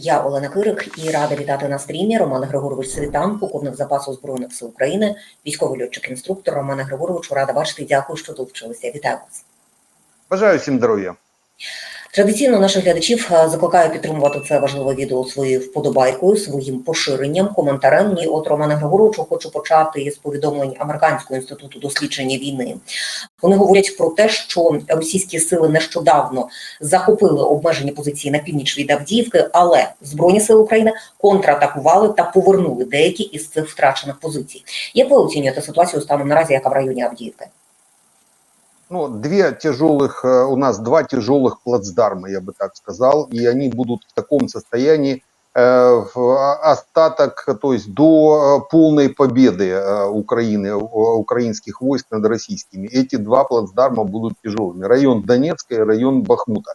Я Олена Кирик і рада вітати на стрімі Роман Григорович Світан, полковник запасу збройних сил України, військовий льотчик-інструктор Романа Григоровичу. Рада бачити. Дякую, що долучилися. Вітаю вас. Бажаю всім здоров'я. Традиційно наших глядачів е, закликаю підтримувати це важливе відео своєю вподобайкою, своїм поширенням, коментарем. І от Романа Григоровичу хочу почати із повідомлень Американського інституту дослідження війни. Вони говорять про те, що російські сили нещодавно захопили обмежені позиції на північ від Авдіївки, але збройні сили України контратакували та повернули деякі із цих втрачених позицій. Як ви оцінюєте ситуацію станом наразі, яка в районі Авдіївки? Ну, две тяжелых, э, у нас два тяжелых плацдарма, я бы так сказал, и они будут в таком состоянии э, в остаток, то есть до э, полной победы Украины, украинских войск над российскими. Эти два плацдарма будут тяжелыми. Район Донецка и район Бахмута.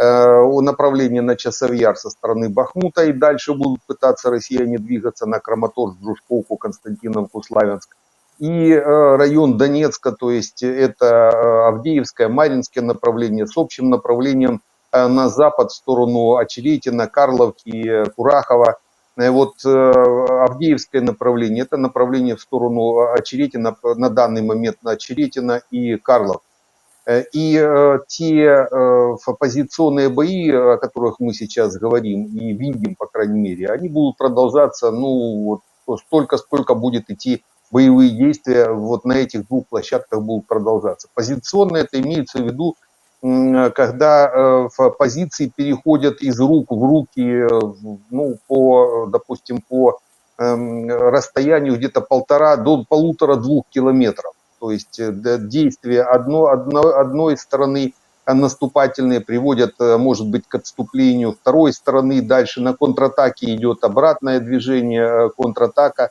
У направления на Часовьяр со стороны Бахмута, и дальше будут пытаться россияне двигаться на Краматорск, Дружковку, Константиновку, Славянск. И э, район Донецка, то есть это э, Авдеевское, Маринское направление с общим направлением э, на запад в сторону Очеретина, Карловки, Курахова. Вот Авдеевское направление, это направление в сторону Очеретина, на данный момент на Очеретина и Карлов. И те э, ф- позиционные бои, о которых мы сейчас говорим и видим, по крайней мере, они будут продолжаться, ну, вот столько, сколько будет идти боевые действия вот на этих двух площадках будут продолжаться. Позиционно это имеется в виду, когда э, позиции переходят из рук в руки, э, ну, по, допустим, по эм, расстоянию где-то полтора до полутора-двух километров. То есть э, действия одно, одно, одной стороны наступательные приводят, может быть, к отступлению второй стороны, дальше на контратаке идет обратное движение, контратака,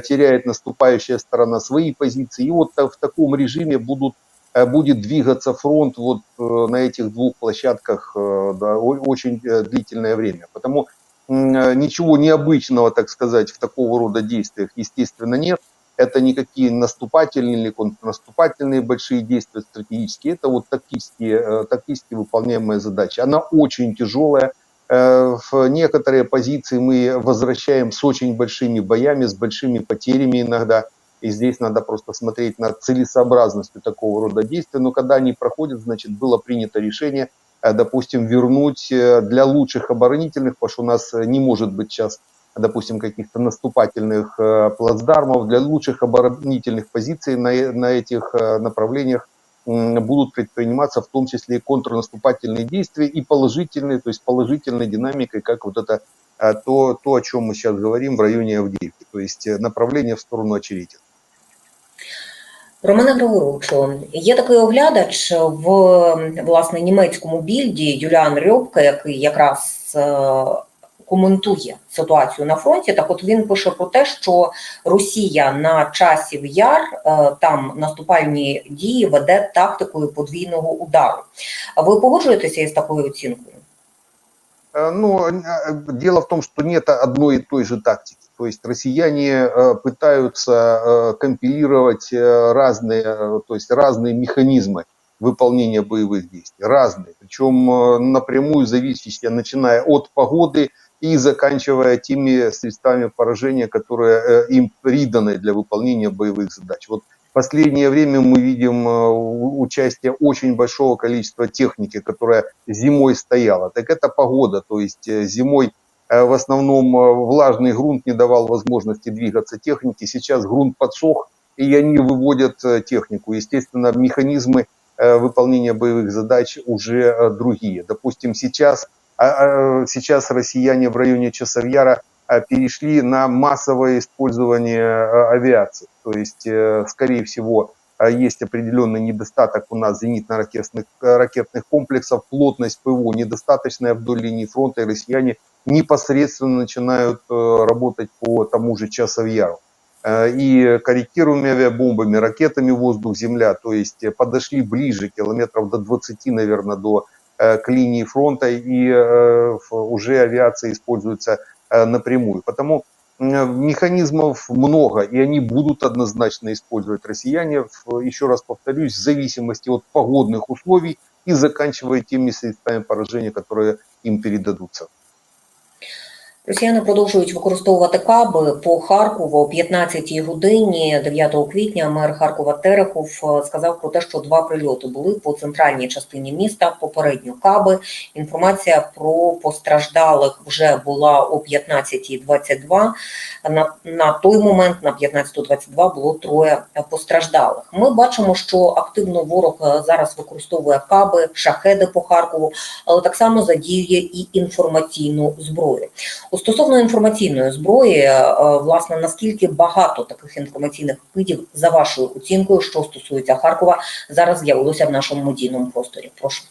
теряет наступающая сторона свои позиции. И вот э, в таком режиме будут, э, будет двигаться фронт вот э, на этих двух площадках э, да, очень э, длительное время. Потому э, ничего необычного, так сказать, в такого рода действиях, естественно, нет. Это никакие наступательные или контрнаступательные большие действия стратегические. Это вот тактические, э, тактически выполняемая задача. Она очень тяжелая. Э, В некоторые позиции мы возвращаем с очень большими боями, с большими потерями иногда. И здесь надо просто смотреть на целесообразность такого рода действий. Но когда они проходят, значит, было принято решение, э, допустим, вернуть э, для лучших оборонительных, потому что у нас не может быть сейчас, допустим, каких-то наступательных плацдармов, для лучших оборонительных позиций на, на этих направлениях будут предприниматься в том числе и контрнаступательные действия и положительные, то есть положительной динамикой, как вот это э, то, то, о чем мы сейчас говорим в районе Авдеевки, то есть э, направление в сторону Очеретина. Романе Григоровичу, є такий оглядач в власне німецькому більді Юліан Рьобка, який якраз е, коментує ситуацію на фронті. Так, от він пише про те, що Росія на часів яр е, там наступальні дії веде тактикою подвійного удару. А ви погоджуєтеся із такою оцінкою? Э, Ну, э, дело в том, что нет одной и той же тактики. То есть россияне э, пытаются э, компилировать э, разные, э, то есть разные механизмы выполнения боевых действий, разные, причем э, напрямую зависящие, начиная от погоды и заканчивая теми средствами поражения, которые э, им приданы для выполнения боевых задач. Вот в последнее время мы видим э, участие очень большого количества техники, которая зимой стояла. Так это погода, то есть э, зимой в основном влажный грунт не давал возможности двигаться технике. Сейчас грунт подсох, и они выводят технику. Естественно, механизмы выполнения боевых задач уже другие. Допустим, сейчас, сейчас россияне в районе Часовьяра э, перешли на массовое использование авиации. То есть, э, скорее всего, есть определенный недостаток у нас зенитно-ракетных э, ракетных комплексов, плотность ПВО недостаточная вдоль линии фронта, и россияне непосредственно начинают э, работать по тому же Часовьяру. И корректируемыми авиабомбами, ракетами воздух-земля, то есть подошли ближе, километров до 20, наверное, до к линии фронта, и э, уже авиация используется э, напрямую. Потому механизмов много, и они будут однозначно использовать россияне, еще раз повторюсь, в зависимости от погодных условий и заканчивая теми средствами поражения, которые им передадутся. Росіяни продовжують використовувати каби по Харкову о 15-й годині 9 квітня. Мер Харкова Терехов е, сказав про те, що два прильоти були по центральній частині міста. Попередньо каби. Інформація про постраждалих вже була о 15.22. На, на той момент, на 15.22, було троє постраждалих. Ми бачимо, що активно ворог е, зараз використовує каби, шахеди по Харкову, але так само задіює і інформаційну зброю. У Стосовно інформаційної зброї, е, власне, наскільки багато таких інформаційних видів за вашою оцінкою, що стосується Харкова, зараз з'явилося в нашому медійному просторі? Прошу.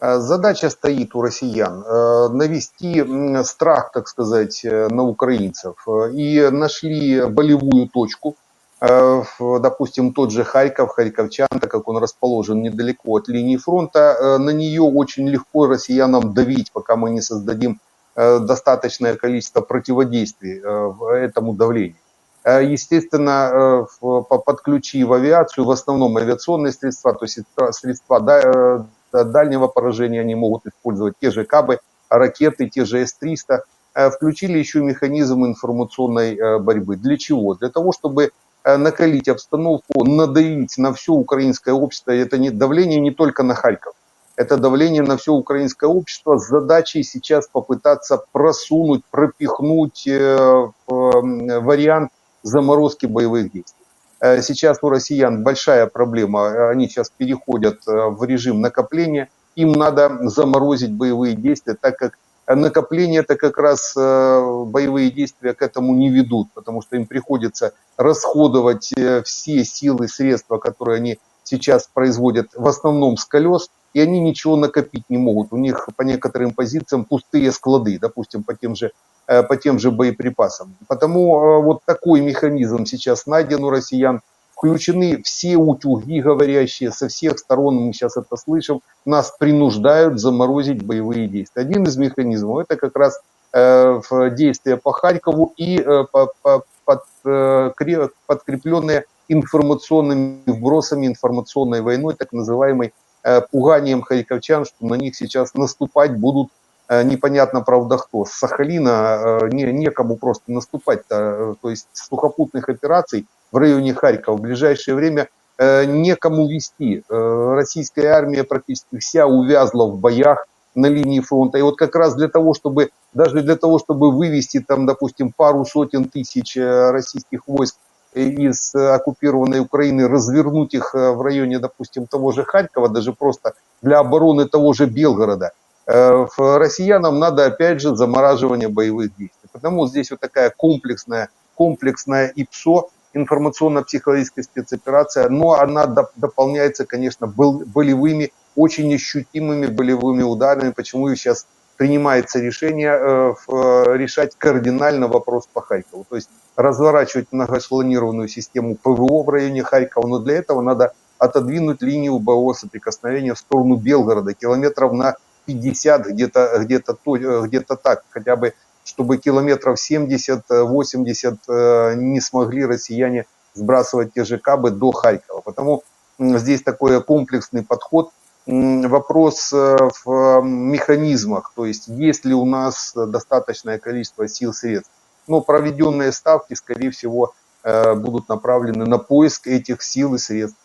Э, Задача стоит у россиян э, навести м, страх, так сказать, э, на украинцев. Э, И нашли болевую точку. Э, в, Допустим, тот же Харьков, Харьковчан, так как он расположен недалеко от линии фронта, э, на нее очень легко россиянам давить, пока мы не создадим э, достаточное количество противодействий э, этому давлению. Э, Естественно, э, подключив авиацию, в основном авиационные средства, то есть средства да, э, э, дальнего поражения они могут использовать, те же КАБы, ракеты, те же С-300, э, включили еще механизм информационной э, борьбы. Для чего? Для того, чтобы э, накалить обстановку, надавить на все украинское общество. Это не давление не только на Харьков. Это давление на все украинское общество с задачей сейчас попытаться просунуть, пропихнуть э, вариант заморозки боевых действий. Э, Сейчас у россиян большая проблема. Они сейчас переходят э, в режим накопления. Им надо заморозить боевые действия, так как накопление это как раз боевые действия к этому не ведут, потому что им приходится расходовать все силы, средства, которые они сейчас производят в основном с колес, и они ничего накопить не могут. У них по некоторым позициям пустые склады, допустим, по тем же э, по тем же боеприпасам. Потому э, вот такой механизм сейчас найден у россиян. Включены все утюги, говорящие со всех сторон, мы сейчас это слышим, нас принуждают заморозить боевые действия. Один из механизмов это как раз э, действия по Харькову и по- по- под, кре- подкрепленные информационными вбросами, информационной войной, так называемой э, пуганием харьковчан, что на них сейчас наступать будут э, непонятно, правда, кто. С Сахалина э, не, некому просто наступать-то, то есть сухопутных операций в районе Харькова в ближайшее время некому вести. Российская армия практически вся увязла в боях на линии фронта. И вот как раз для того, чтобы, даже для того, чтобы вывести там, допустим, пару сотен тысяч российских войск из э, оккупированной Украины, развернуть их э, в районе, допустим, того же Харькова, даже просто для обороны того же Белгорода, э, россиянам надо опять же замораживание боевых действий. Потому здесь вот такая комплексная, комплексная ИПСО, информационно-психологическая спецоперация, но она доп- дополняется, конечно, болевыми, очень ощутимыми болевыми ударами, почему и сейчас принимается решение э, э, решать кардинально вопрос по Харькову. То есть разворачивать многоэшелонированную систему ПВО в районе Харькова, но для этого надо отодвинуть линию боевого соприкосновения в сторону Белгорода, километров на 50, где-то где-то то- э, где-то так, хотя бы чтобы километров 70-80 э, не смогли россияне сбрасывать те же кабы до Харькова. Потому здесь такой комплексный подход. Вопрос э, в механизмах, то есть есть ли у нас достаточное количество сил, средств. Но проведенные ставки, скорее всего, э, будут направлены на поиск этих сил и средств.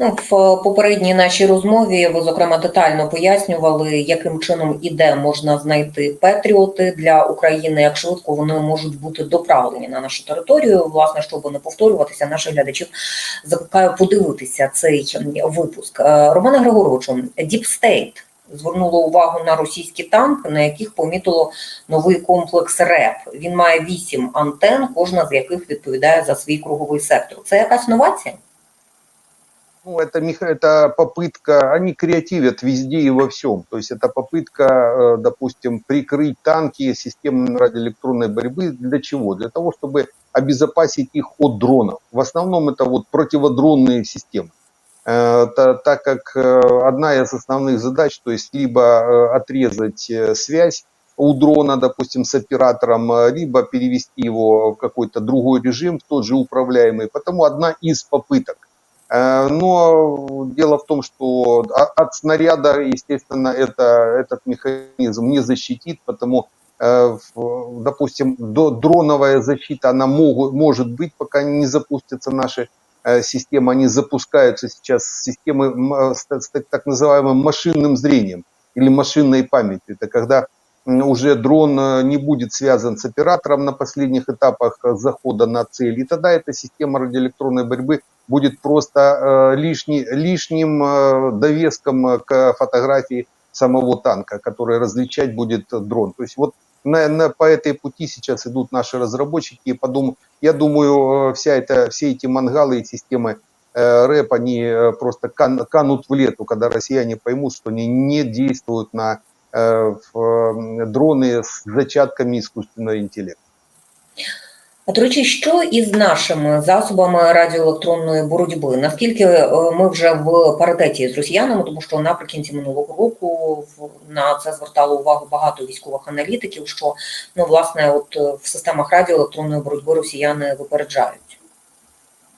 Ну, в попередній нашій розмові ви зокрема детально пояснювали, яким чином і де можна знайти патріоти для України, як швидко вони можуть бути доправлені на нашу територію. Власне, щоб не повторюватися, наших глядачів закликаю подивитися цей випуск. Е, Романе Григоровичу, Deep State звернуло увагу на російські танки, на яких помітило новий комплекс РЕП. Він має вісім антен, кожна з яких відповідає за свій круговий сектор. Це якась новація? Ну, это, это попытка, они креативят везде и во всем. То есть это попытка, э, допустим, прикрыть танки системами радиоэлектронной борьбы. Для чего? Для того, чтобы обезопасить их от дронов. В основном это вот противодронные системы. Э, та- так как э, одна из основных задач, то есть либо э, отрезать связь у дрона, допустим, с оператором, либо перевести его в какой-то другой режим, в тот же управляемый. Потому одна из попыток. Э, Но дело в том, что от снаряда, естественно, это, этот механизм не защитит, потому э, допустим, до, дроновая защита, она могу, может быть, пока не запустятся наши э, системы, они запускаются сейчас системы с, так- с так- называемым машинным зрением или машинной памятью. Это когда уже дрон не будет связан с оператором на последних этапах захода на цель, и тогда эта система радиоэлектронной борьбы будет просто э, лишний, лишним э, довеском к фотографии самого танка, который различать будет дрон. То есть вот на, на- по этой пути сейчас идут наши разработчики. И подум, я думаю, э, вся это, все эти мангалы и системы э, рэп, они просто кан- канут в лету, когда россияне поймут, что они не действуют на э, в, э, дроны с зачатками искусственного интеллекта. А, До речі, що із нашими засобами радіоелектронної боротьби? Наскільки е, ми вже в паритеті з росіянами, тому що наприкінці минулого року в- на це звертало увагу багато військових аналітиків, що ну власне, от е, в системах радіоелектронної боротьби росіяни випереджають.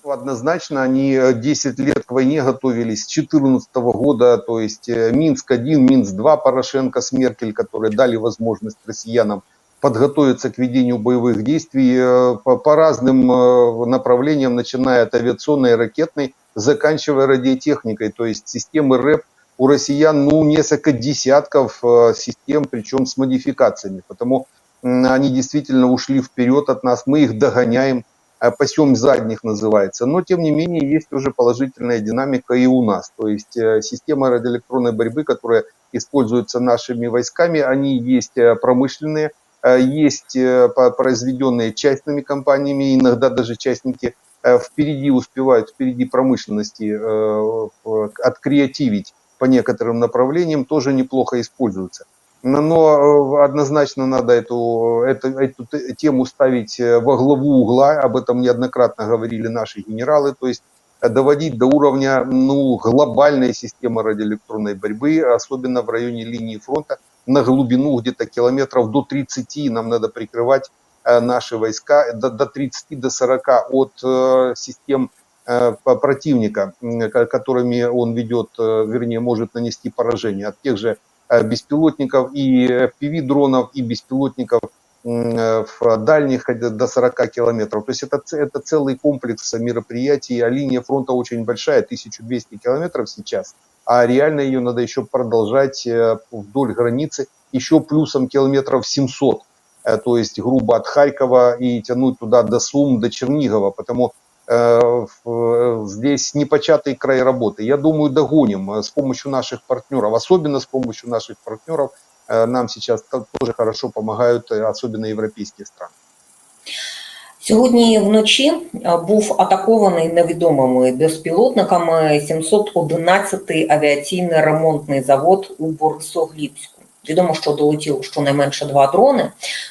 Однозначно, они э, 10 лет к войне готовились, с 2014 года, то есть э, Минск-1, Минск-2 Порошенко с Меркель, которые дали возможность россиянам Подготовиться к ведению боевых действий э, по, по разным э, направлениям, начиная от авиационной и ракетной, заканчивая радиотехникой, то есть системы РЭП у россиян ну, несколько десятков э, систем, причем с модификациями, потому они действительно ушли вперед от нас, мы их догоняем, а, пасем задних называется. Но, тем не менее, есть уже положительная динамика и у нас. То есть система радиоэлектронной борьбы, которая используется нашими войсками, они есть промышленные, есть э, произведенные частными компаниями, иногда даже частники э, впереди успевают, впереди промышленности э, откреативить по некоторым направлениям, тоже неплохо используются. Но, но, э, однозначно надо эту, эту, эту тему ставить э, во главу угла, об этом неоднократно говорили наши генералы, то есть э, доводить до уровня ну, глобальной системы радиоэлектронной борьбы, особенно в районе линии фронта, на глубину где-то километров до 30 нам надо прикрывать э, наши войска, до, до 30 до 40 от э, систем э, противника, которыми он ведет, вернее, может нанести поражение от тех же беспилотников и FPV-дронов, и беспилотников в дальних до 40 километров. То есть это, это целый комплекс мероприятий, а линия фронта очень большая, 1200 километров сейчас, а реально ее надо еще продолжать э, вдоль границы, еще плюсом километров 700, э, то есть грубо от Харькова и тянуть туда до Сум, до Чернигова, потому э, здесь непочатый край работы. Я думаю, догоним с помощью наших партнеров, особенно с помощью наших партнеров. Нам сейчас то- тоже хорошо помогают, особенно европейские страны. Сьогодні вночі був атакований невідомими безпілотниками 711-й авіаційний ремонтний завод у Борисоглібську. Відомо, що долетіло щонайменше два дрони.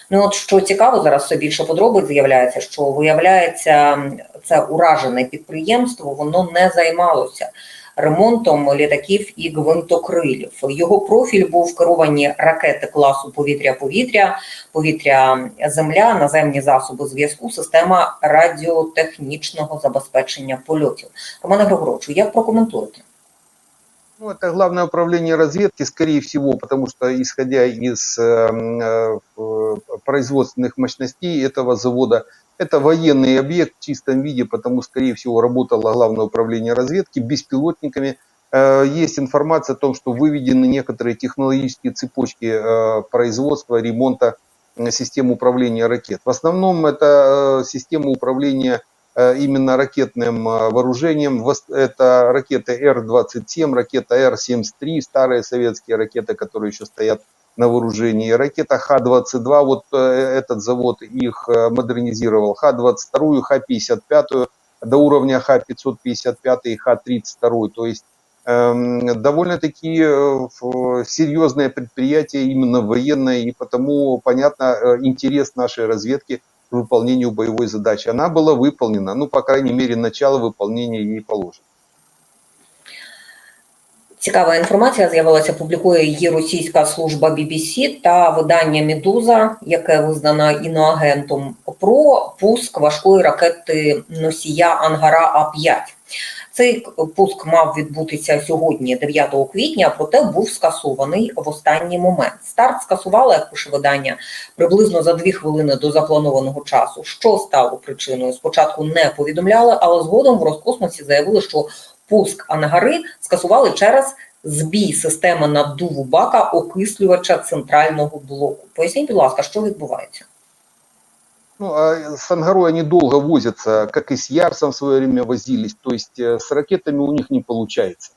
Ну от що цікаво, зараз все більше подробиць з'являється, що виявляється, це уражене підприємство, воно не займалося ремонтом літаків і гвинтокрилів. Його профіль був керовані ракети класу повітря-повітря, повітря-земля, наземні засоби зв'язку, система радіотехнічного забезпечення польотів. Романе Григоровичу, як прокоментуєте? Ну, это главное управление разведки, скорее всего, потому что, исходя из э, э, э, производственных мощностей этого завода, это военный объект в чистом виде, потому, скорее всего, работало главное управление разведки беспилотниками. Э, Есть информация о том, что выведены некоторые технологические цепочки э, производства, ремонта систем управления ракет. В основном это э, система управления именно ракетным вооружением. Это ракеты Р-27, ракета Р-73, старые советские ракеты, которые еще стоят на вооружении. Ракета Х-22, вот э, этот завод их э, модернизировал. Х-22, Х-55 до уровня Х-555 и Х-32. То есть эм, довольно-таки э, серьезное предприятие, именно военное, и потому понятно интерес нашей разведки к выполнению боевой задачи. Она была выполнена, ну, по крайней мере, начало выполнения ей положено. Цікава інформація з'явилася, публікує її російська служба BBC та видання Медуза, яке визнано іноагентом, про пуск важкої ракети носія Ангара А5. Цей пуск мав відбутися сьогодні, 9 квітня, проте був скасований в останній момент. Старт скасували, як пише видання, приблизно за дві хвилини до запланованого часу. Що стало причиною? Спочатку не повідомляли, але згодом в Роскосмосі заявили, що пуск Ангари скасували через збій системи наддуву бака окислювача центрального блоку. Поясніть, будь ласка, що відбувається? Ну, а с Ангарой они долго возятся, как и с Ярсом в свое время возились, то есть э, с ракетами у них не получается.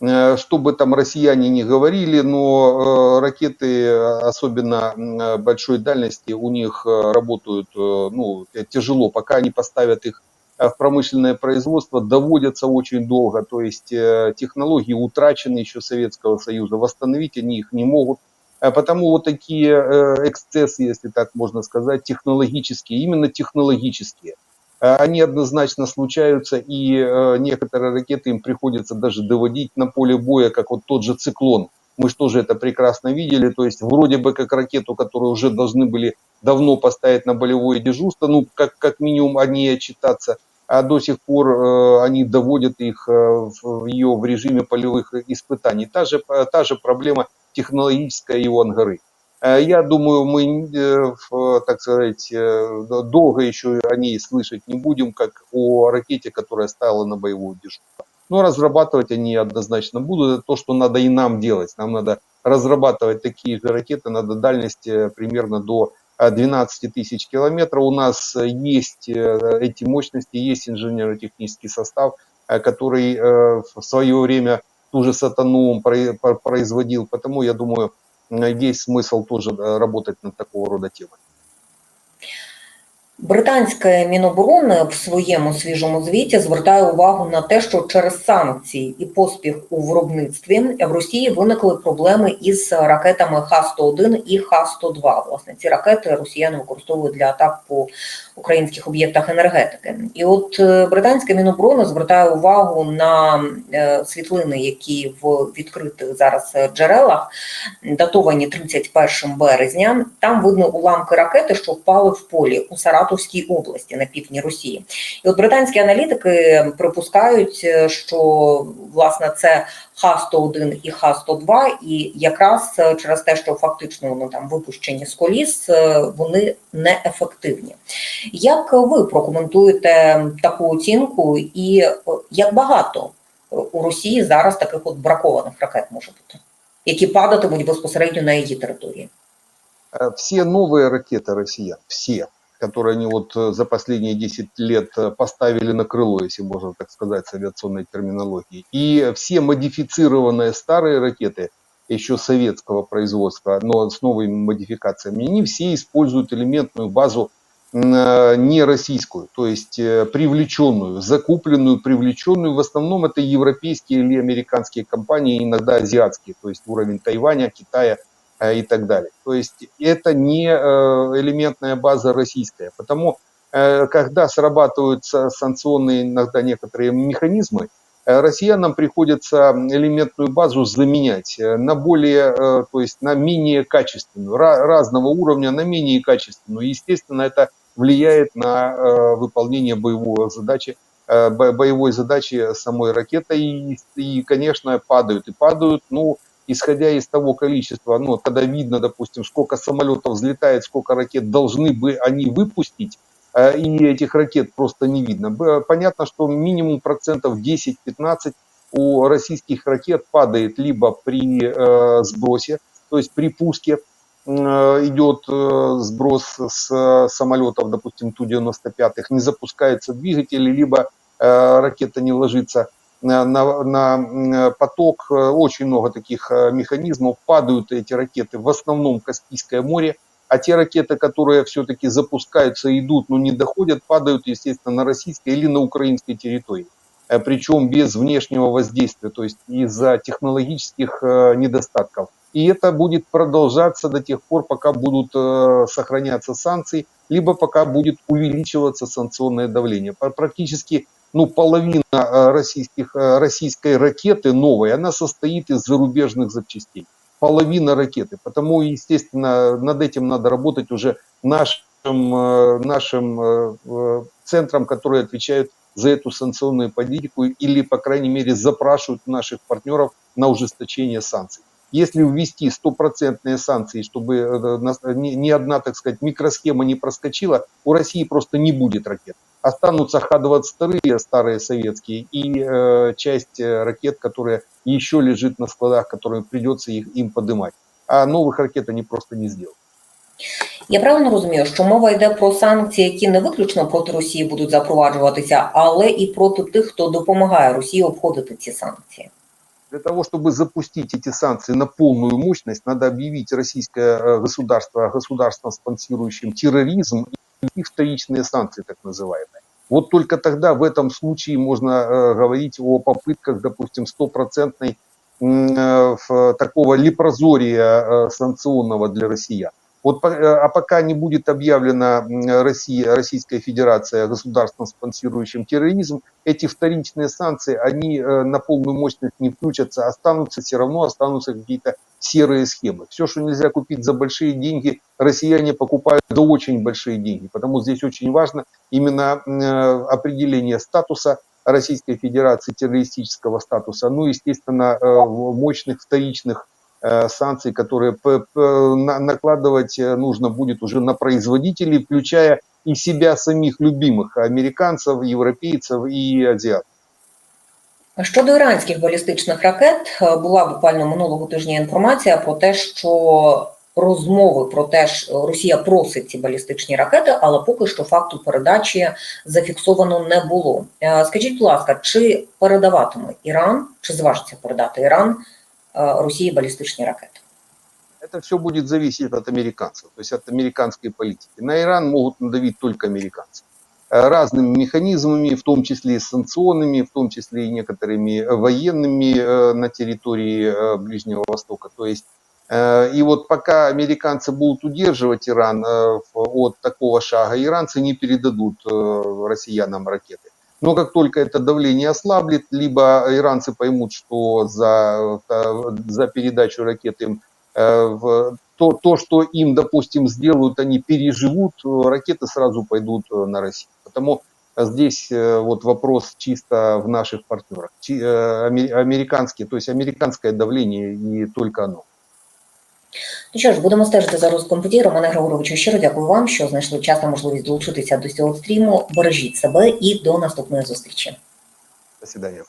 Э, Что бы там россияне не говорили, но э, ракеты, э, особенно м, э, большой дальности, у них э, работают э, ну, э, тяжело, пока они поставят их э, в промышленное производство, доводятся очень долго, то есть э, технологии утрачены еще Советского Союза, восстановить они их не могут. А Потому вот такие э, эксцессы, если так можно сказать, технологические, именно технологические, э, они однозначно случаются, и э, некоторые ракеты им приходится даже доводить на поле боя, как вот тот же «Циклон». Мы же тоже это прекрасно видели, то есть вроде бы как ракету, которую уже должны были давно поставить на болевое дежурство, ну, как, как минимум о ней отчитаться, а до сих пор э, они доводят их э, в ее в режиме полевых испытаний. Та же, та же проблема технологическая и у Ангары. Э, Я думаю, мы, э, в, так сказать, э, долго еще о ней слышать не будем, как о ракете, которая стала на боевую дежурство. Но разрабатывать они однозначно будут. Это то, что надо и нам делать. Нам надо разрабатывать такие же ракеты, надо дальность э, примерно до э, 12 тысяч километров. У нас э, есть э, эти мощности, есть инженерно-технический состав, э, который э, в свое время ту же Сатану про- про- производил. Потому я думаю, э, есть смысл тоже э, работать над такого рода темой. Британське Міноборони в своєму свіжому звіті звертає увагу на те, що через санкції і поспіх у виробництві в Росії виникли проблеми із ракетами Х-101 і Х-102. Власне, ці ракети росіяни використовують для атак по українських об'єктах енергетики. І от е, британське Міноборони звертає увагу на е, світлини, які в відкритих зараз джерелах датовані 31 березня. Там видно уламки ракети, що впали в полі у Саратовській області на півдні Росії. І от британські аналітики припускають, е, що власне це Х-101 і Х-102, і якраз е, через те, що фактично вони там випущені з коліс, е, вони неефективні. Як ви прокоментуєте таку оцінку, і е, як багато е, у Росії зараз таких от бракованих ракет може бути, які падатимуть безпосередньо на її території? Э, Все новые ракеты россиян, все, Которые они вот э, за последние 10 лет э, поставили на крыло, если можно так сказать, с авиационной терминологией, и все модифицированные старые ракеты, еще советского производства, но с новыми модификациями, они все используют элементную базу э, не российскую, то есть привлеченную, закупленную, привлеченную. В основном это европейские или американские компании, иногда азиатские, то есть уровень Тайваня, Китая и так далее. То есть это не э, элементная база российская. Потому э, когда срабатывают са- санкционные иногда некоторые механизмы, э, россиянам приходится элементную базу заменять э, на более, э, то есть на менее качественную, ра- разного уровня, на менее качественную. Естественно, это влияет на э, выполнение боевой задачи, э, бо- боевой задачи самой ракеты и, и, конечно, падают. И падают, ну, исходя из того количества, ну, когда видно, допустим, сколько самолетов взлетает, сколько ракет должны бы они выпустить, э, и этих ракет просто не видно. Понятно, что минимум процентов 10-15 у российских ракет падает либо при э, сбросе, то есть при пуске э, идет э, сброс с самолетов, допустим, Ту-95, не запускаются двигатели, либо ракета не ложится на, на, поток. Э, Очень много таких э, механизмов. Падают эти ракеты в основном в Каспийское море, а те ракеты, которые все-таки запускаются идут, но не доходят, падают, естественно, на российской или на украинской территории. Э, Причем без внешнего воздействия, то есть из-за технологических недостатков. И это будет продолжаться до тех пор, пока будут сохраняться санкции, либо пока будет увеличиваться санкционное давление. Пр- Практически ну, половина э, российских, э, российской ракеты новой, она состоит из зарубежных запчастей. Половина ракеты. Потому, естественно, над этим надо работать уже нашим, э, нашим центрам, которые отвечают за эту санкционную политику или, по крайней мере, запрашивают наших партнеров на ужесточение санкций. Если ввести стопроцентные санкции, чтобы ни одна, так сказать, микросхема не проскочила, у России просто не будет ракет. Останутся Х-22 старые советские и э, часть э, ракет, которая еще лежит на складах, которые придется их, им поднимать. А новых ракет они просто не сделают. Я правильно розумію, що мова йде про санкції, які не виключно проти Росії будуть запроваджуватися, але і проти тих, хто допомагає Росії обходити ці санкції. Для того, чтобы запустить эти санкции на полную мощность, надо объявить российское э, государство государством, спонсирующим терроризм и вторичные санкции, так называемые. Вот только тогда в этом случае можно э, говорить о попытках, допустим, стопроцентной э, такого лепрозория э, санкционного для россиян. Вот, а пока не будет объявлена Россия, Российская Федерация государством, спонсирующим терроризм, эти вторичные санкции, они на полную мощность не включатся, останутся все равно, останутся какие-то серые схемы. Все, что нельзя купить за большие деньги, россияне покупают за очень большие деньги. Потому здесь очень важно именно э, определение статуса Российской Федерации, террористического статуса, ну, естественно, э, мощных вторичных э, санкций, которые накладывать нужно будет уже на производителей, включая и себя самих любимых американцев, европейцев и азиатов. Щодо іранських балістичних ракет, е, була буквально минулого тижня інформація про те, що розмови про те, що Росія просить ці балістичні ракети, але поки що факту передачі зафіксовано не було. Е, Скажіть, будь ласка, чи передаватиме Іран, чи зважиться передати Іран е, Росії балістичні ракети? Это все будет зависеть от американцев, то есть от американской политики. На Иран могут надавить только американцы. Разными механизмами, в том числе и санкционными, в том числе и некоторыми военными э, на территории э, Ближнего Востока. То есть э, и вот пока американцы будут удерживать Иран от такого шага, иранцы не передадут россиянам ракеты. Но как только это давление ослаблет, либо иранцы поймут, что за, за передачу ракет им то, то, что им, допустим, сделают, они переживут, ракеты сразу пойдут на Россию. Потому здесь э, вот вопрос чисто в наших партнерах. Чи- э, аме- Американские, то есть американское давление и только оно. Ну що ж, будемо стежити за розвитком подій. Романе Григоровичу, щиро дякую вам, що знайшли час та можливість долучитися до цього стріму. Бережіть себе і до наступної зустрічі. До свидания.